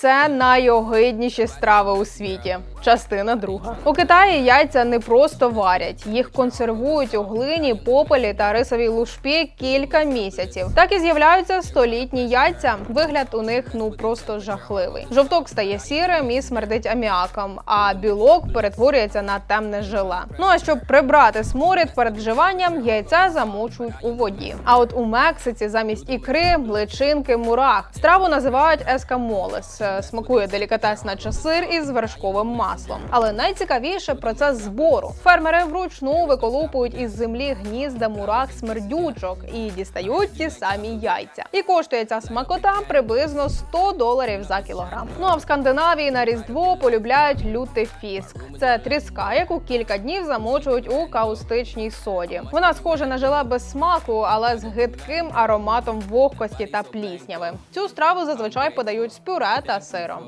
це найогидніші страви у світі. Частина друга. У Китаї яйця не просто варять, їх консервують у глині, попелі та рисовій лушпі кілька місяців. Так і з'являються столітні яйця. Вигляд у них ну просто жахливий. Жовток стає сірим і смердить аміаком, а білок перетворюється на темне желе. Ну а щоб прибрати сморід перед вживанням, яйця замочують у воді. А от у Мексиці замість ікри личинки мурах. Страву називають ескамолес. Е, Смакує делікатес, наче сир із вершковим маслом. Але найцікавіше процес збору. Фермери вручну виколупують із землі гнізда мурах смердючок і дістають ті самі яйця. І коштує ця смакота приблизно 100 доларів за кілограм. Ну а в Скандинавії на різдво полюбляють лютий фіск. Це тріска, яку кілька днів замочують у каустичній соді. Вона схожа на желе без смаку, але з гидким ароматом вогкості та плісняви. Цю страву зазвичай подають з пюре та Pássaro.